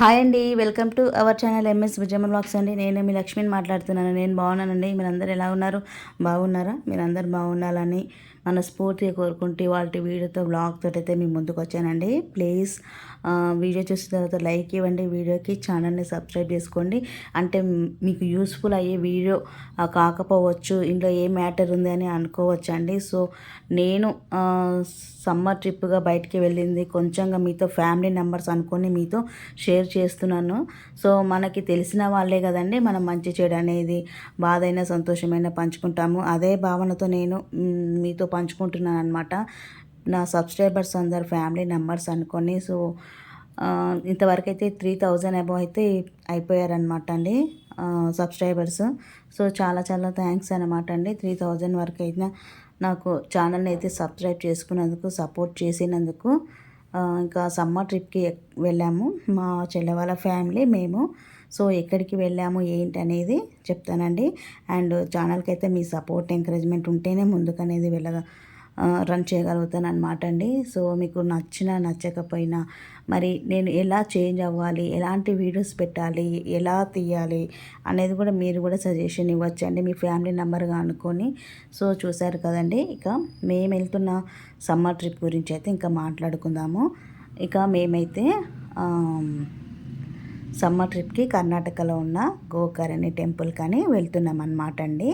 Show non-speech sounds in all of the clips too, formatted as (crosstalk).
Hi అండి welcome to our channel MS Vijayamma vlogs అండి. నేను మీ లక్ష్మిని మాట్లాడుతున్నాను. నేను బాగున్నానండి. మీరందరూ ఎలా ఉన్నారు? బాగున్నారా? మీరందరూ బాగుండాలని మనస్ఫూర్తిగా కోరుకుంటే వాళ్ళ వీడియోతో బ్లాగ్తో అయితే మీ ముందుకు వచ్చానండి. ప్లీజ్ వీడియో చూసిన తర్వాత లైక్ ఇవ్వండి. వీడియోకి ఛానల్ని సబ్స్క్రైబ్ చేసుకోండి. అంటే మీకు యూస్ఫుల్ అయ్యే వీడియో కాకపోవచ్చు ఇంట్లో ఏ మ్యాటర్ ఉంది అని అనుకోవచ్చు అండి సో నేను సమ్మర్ ట్రిప్గా బయటికి వెళ్ళింది. కొంచెంగా మీతో ఫ్యామిలీ నెంబర్స్ అనుకొని మీతో షేర్ చేస్తున్నాను. సో మనకి తెలిసిన వాళ్ళే కదండి. మనం మంచి చెడు అనేది బాధ అయినా సంతోషమైనా పంచుకుంటాము. అదే భావనతో నేను మీతో పంచుకుంటున్నాను అనమాట నా సబ్స్క్రైబర్స్ అందరు ఫ్యామిలీ నెంబర్స్ అనుకొని సో ఇంతవరకు అయితే త్రీ థౌజండ్ అబవ్ అయితే అయిపోయారనమాట అండి సబ్స్క్రైబర్స్. సో చాలా చాలా థ్యాంక్స్ అనమాట అండి. త్రీ థౌజండ్ వరకు అయితే నాకు ఛానల్ని అయితే సబ్స్క్రైబ్ చేసుకున్నందుకు సపోర్ట్ చేసినందుకు ఇంకా సమ్మర్ ట్రిప్కి వెళ్ళాము. మా చెల్లె వాళ్ళ ఫ్యామిలీ మేము సో ఎక్కడికి వెళ్ళాము ఏంటి అనేది చెప్తానండి. అండ్ ఛానల్కి అయితే మీ సపోర్ట్ ఎంకరేజ్మెంట్ ఉంటేనే ముందుకు అనేది వెళ్ళగా రన్ చేయగలుగుతాను అనమాట అండి. సో మీకు నచ్చినా నచ్చకపోయినా మరి నేను ఎలా చేంజ్ అవ్వాలి ఎలాంటి వీడియోస్ పెట్టాలి ఎలా తీయాలి అనేది కూడా మీరు కూడా సజెషన్ ఇవ్వచ్చు అండి. మీ ఫ్యామిలీ నెంబర్గా అనుకొని. సో చూశారు కదండి ఇక మేము వెళ్తున్న సమ్మర్ ట్రిప్ గురించి అయితే ఇంకా మాట్లాడుకుందాము. ఇక మేమైతే సమ్మర్ ట్రిప్కి కర్ణాటకలో ఉన్న గోకర్ణి టెంపుల్ కానీ వెళ్తున్నాం అనమాట అండి.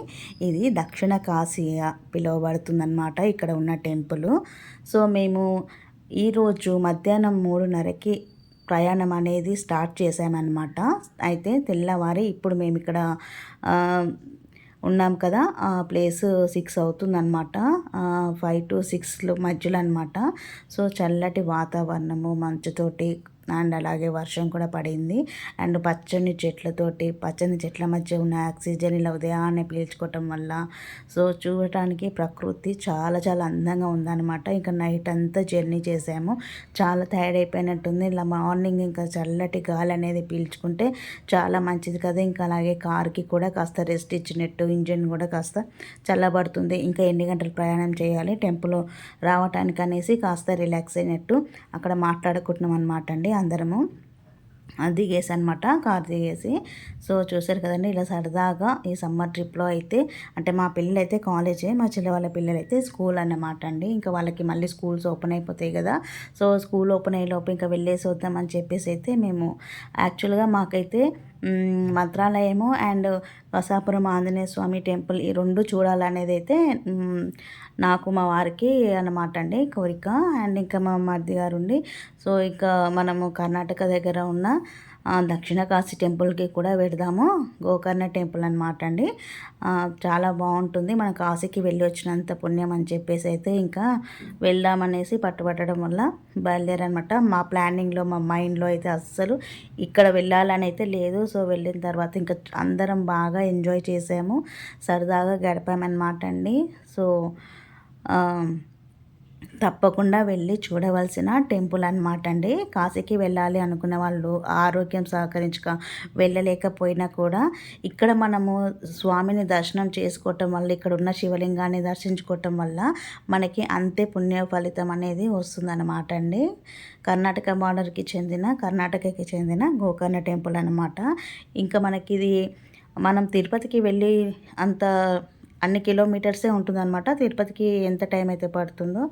ఇది దక్షిణ కాశీగా పిలువబడుతుందన్నమాట ఇక్కడ ఉన్న టెంపుల్. సో మేము ఈరోజు మధ్యాహ్నం మూడున్నరకి ప్రయాణం అనేది స్టార్ట్ చేసామన్నమాట అయితే తెల్లవారి ఇప్పుడు మేము ఇక్కడ ఉన్నాం కదా ఆ ప్లేస్ సిక్స్ అవుతుందన్నమాట. ఫైవ్ టు సిక్స్ మధ్యలో అనమాట సో చల్లటి వాతావరణము మంచుతోటి అండ్ అలాగే వర్షం కూడా పడింది. అండ్ పచ్చని చెట్లతోటి పచ్చని చెట్ల మధ్య ఉన్న ఆక్సిజన్ ఇలా ఉదయాన్నే పీల్చుకోవటం వల్ల సో చూడటానికి ప్రకృతి చాలా చాలా అందంగా ఉందన్నమాట. ఇంకా నైట్ అంతా జర్నీ చేసాము. చాలా టైర్డ్ అయిపోయినట్టుంది. ఇలా మార్నింగ్ ఇంకా చల్లటి గాలి అనేది పీల్చుకుంటే చాలా మంచిది కదా. ఇంకా అలాగే కార్కి కూడా కాస్త రెస్ట్ ఇచ్చినట్టు ఇంజిన్ కూడా కాస్త చల్లబడుతుంది. ఇంకా ఎన్ని గంటలు ప్రయాణం చేయాలి టెంపుల్ రావటానికి అనేసి కాస్త రిలాక్స్ అయినట్టు అక్కడ మాట్లాడుకుంటున్నాం అనమాట అండి. అందరము. అది దిగేసి అనమాట కార్ దిగేసి సో చూసారు కదండి ఇలా సరదాగా ఈ సమ్మర్ ట్రిప్లో అయితే అంటే మా పిల్లలు అయితే కాలేజే మా చెల్లె వాళ్ళ పిల్లలు అయితే స్కూల్ అన్నమాట అండి. ఇంకా వాళ్ళకి మళ్ళీ స్కూల్స్ ఓపెన్ అయిపోతాయి కదా. సో స్కూల్ ఓపెన్ అయ్యేలోపు ఇంకా వెళ్ళేసి వద్దామని చెప్పేసి అయితే మేము యాక్చువల్గా మాకైతే మంత్రాలయము అండ్ వసాపురం ఆంజనేయ స్వామి టెంపుల్ ఈ రెండు చూడాలనేది అయితే నాకు మా వారికి అన్నమాట అండి కోరిక. అండ్ ఇంకా మా మరిది గారు ఉండి సో ఇంకా మనము కర్ణాటక దగ్గర ఉన్న దక్షిణ కాశీ టెంపుల్కి కూడా వెడదాము గోకర్ణ టెంపుల్ అనమాట అండి. చాలా బాగుంటుంది. మన కాశీకి వెళ్ళి వచ్చినంత పుణ్యం అని చెప్పేసి అయితే ఇంకా వెళ్దామనేసి పట్టుబట్టడం వల్ల బయలుదేరనమాట. మా ప్లానింగ్లో మా మైండ్లో అయితే అస్సలు ఇక్కడ వెళ్ళాలని అయితే లేదు. సో వెళ్ళిన తర్వాత ఇంకా అందరం బాగా ఎంజాయ్ చేసాము. సరదాగా గడిపామన్నమాట అండి. సో తప్పకుండా వెళ్ళి చూడవలసిన టెంపుల్ అనమాట అండి. కాశీకి వెళ్ళాలి అనుకున్న వాళ్ళు ఆరోగ్యం సహకరించక వెళ్ళలేకపోయినా కూడా ఇక్కడ మనము స్వామిని దర్శనం చేసుకోవటం వల్ల ఇక్కడ ఉన్న శివలింగాన్ని దర్శించుకోవటం వల్ల మనకి అంతే పుణ్య ఫలితం అనేది వస్తుందన్నమాట అండి. కర్ణాటక బార్డర్కి చెందిన కర్ణాటకకి చెందిన గోకర్ణ టెంపుల్ అనమాట ఇంకా మనకి ఇది మనం తిరుపతికి వెళ్ళి అంత అన్ని కిలోమీటర్సే ఉంటుందన్నమాట. తిరుపతికి ఎంత టైం అయితే పడుతుందో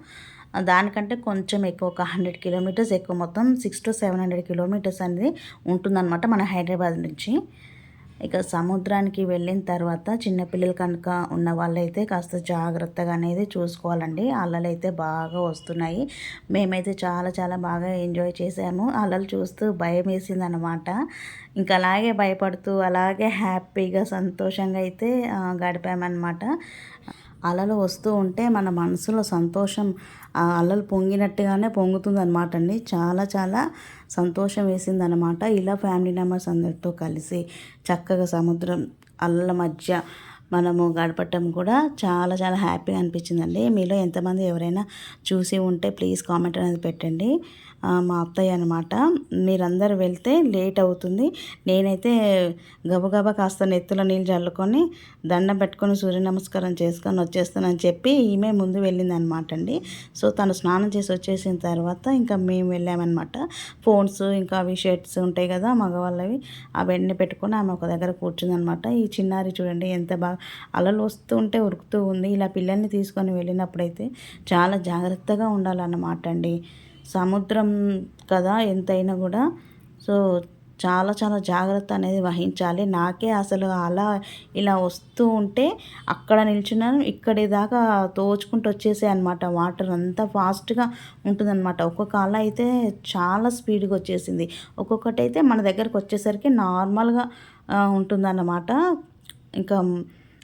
దానికంటే కొంచెం ఎక్కువ ఒక హండ్రెడ్ కిలోమీటర్స్ ఎక్కువ మొత్తం six to seven hundred kilometres అనేది ఉంటుందన్నమాట మన హైదరాబాద్ నుంచి. ఇక సముద్రానికి వెళ్ళిన తర్వాత చిన్నపిల్లలు కనుక ఉన్న వాళ్ళైతే కాస్త జాగ్రత్తగా అనేది చూసుకోవాలండి. అలలు అయితే బాగా వస్తున్నాయి. మేమైతే చాలా చాలా బాగా ఎంజాయ్ చేసాము అల్లలు చూస్తూ భయం వేసింది అనమాట ఇంకా అలాగే భయపడుతూ అలాగే హ్యాపీగా సంతోషంగా అయితే గడిపామన్నమాట. అలలు వస్తూ ఉంటే మన మనసులో సంతోషం ఆ అలలు పొంగినట్టుగానే పొంగుతుంది అనమాట అండి చాలా చాలా సంతోషం వేసింది అనమాట ఇలా ఫ్యామిలీ మెంబర్స్ అందరితో కలిసి చక్కగా సముద్రం అలల మధ్య మనము గడపటం కూడా చాలా చాలా హ్యాపీగా అనిపించిందండి. మీలో ఎంతమంది ఎవరైనా చూసి ఉంటే ప్లీజ్ కామెంట్ అనేది పెట్టండి. మా అత్తయ్య అనమాట మీరందరూ వెళ్తే లేట్ అవుతుంది. నేనైతే గబగబా కాస్త నెత్తులో నీళ్ళు చల్లుకొని దండం పెట్టుకొని సూర్య నమస్కారం చేసుకొని వచ్చేస్తానని చెప్పి ఈమె ముందు వెళ్ళింది అనమాట అండి. సో తను స్నానం చేసి వచ్చేసిన తర్వాత ఇంకా మేము వెళ్ళామన్నమాట. ఫోన్స్ ఇంకా అవి షర్ట్స్ ఉంటాయి కదా మగవాళ్ళవి అవన్నీ పెట్టుకొని ఆమె ఒక దగ్గర కూర్చుందనమాట ఈ చిన్నారి చూడండి ఎంత బాగా అలలు వస్తూ ఉంటే ఉరుకుతూ ఉంది. ఇలా పిల్లల్ని తీసుకొని వెళ్ళినప్పుడైతే చాలా జాగ్రత్తగా ఉండాలన్నమాట అండి. సముద్రం కదా ఎంతైనా కూడా. సో చాలా చాలా జాగ్రత్త అనేది వహించాలి. నాకే అసలు అలా ఇలా వస్తూ ఉంటే అక్కడ నిల్చున్నాను ఇక్కడి దాకా తోచుకుంటూ వచ్చేసాయి అనమాట వాటర్ అంతా ఫాస్ట్గా ఉంటుందన్నమాట. ఒక్కొక్క అలా అయితే చాలా స్పీడ్గా వచ్చేసింది. ఒక్కొక్కటి అయితే మన దగ్గరకు వచ్చేసరికి నార్మల్గా ఉంటుందన్నమాట. ఇంకా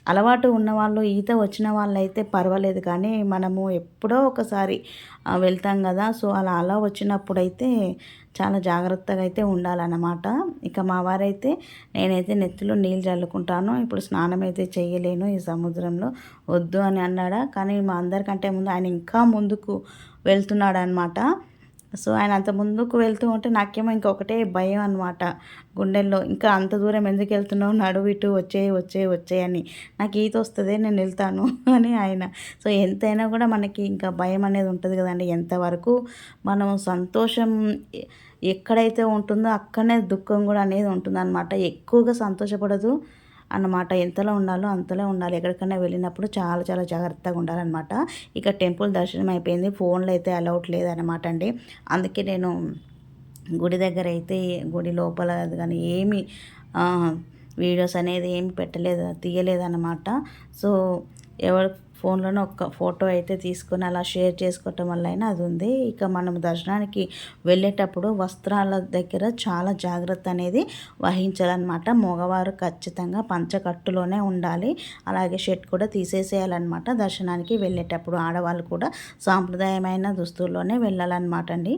అలవాటు ఉన్నవాళ్ళు ఈత వచ్చిన వాళ్ళైతే పర్వాలేదు. కానీ మనము ఎప్పుడో ఒకసారి వెళ్తాం కదా. సో అలా అలా వచ్చినప్పుడైతే చాలా జాగ్రత్తగా అయితే ఉండాలన్నమాట. ఇక మా వారైతే నేనైతే నెత్తిలో నీళ్ళు చల్లుకుంటాను. ఇప్పుడు స్నానం అయితే చేయలేను ఈ సముద్రంలో. వద్దు అని అన్నాడా. కానీ మా అందరికంటే ముందు ఆయన ఇంకా ముందుకు వెళ్తున్నాడనమాట సో ఆయన అంత ముందుకు వెళ్తూ ఉంటే నాకేమో ఇంకొకటే భయం అనమాట గుండెల్లో ఇంకా అంత దూరం ఎందుకు వెళ్తున్నావు? నడువు ఇటు వచ్చే వచ్చే వచ్చే అని. నాకు ఈత వస్తుంది నేను వెళ్తాను (laughs) అని ఆయన. సో ఎంతైనా కూడా మనకి ఇంకా భయం అనేది ఉంటుంది కదండి. ఎంతవరకు మనం సంతోషం ఎక్కడైతే ఉంటుందో అక్కడనే దుఃఖం కూడా అనేది ఉంటుందన్నమాట. ఎక్కువగా సంతోషపడదు. అన్నమాట. ఎంతలో ఉండాలో అంతలో ఉండాలి. ఎక్కడికైనా వెళ్ళినప్పుడు చాలా చాలా జాగ్రత్తగా ఉండాలన్నమాట. ఇక టెంపుల్ దర్శనం అయిపోయింది. ఫోన్లో అయితే అలౌట్ లేదనమాట అండి. అందుకే నేను గుడి దగ్గర అయితే గుడి లోపల కానీ ఏమి వీడియోస్ అనేది ఏమి పెట్టలేదు తీయలేదన్నమాట. సో ఎవరు ఫోన్లోనే ఒక ఫోటో అయితే తీసుకొని అలా షేర్ చేసుకోవటం వల్ల అయినా అది ఉంది. ఇక మనం దర్శనానికి వెళ్ళేటప్పుడు వస్త్రాల దగ్గర చాలా జాగ్రత్త అనేది వహించాలన్నమాట. మగవారు ఖచ్చితంగా పంచకట్టులోనే ఉండాలి. అలాగే షర్ట్ కూడా తీసేసేయాలన్నమాట దర్శనానికి వెళ్ళేటప్పుడు. ఆడవాళ్ళు కూడా సాంప్రదాయమైన దుస్తుల్లోనే వెళ్ళాలన్నమాట అండి.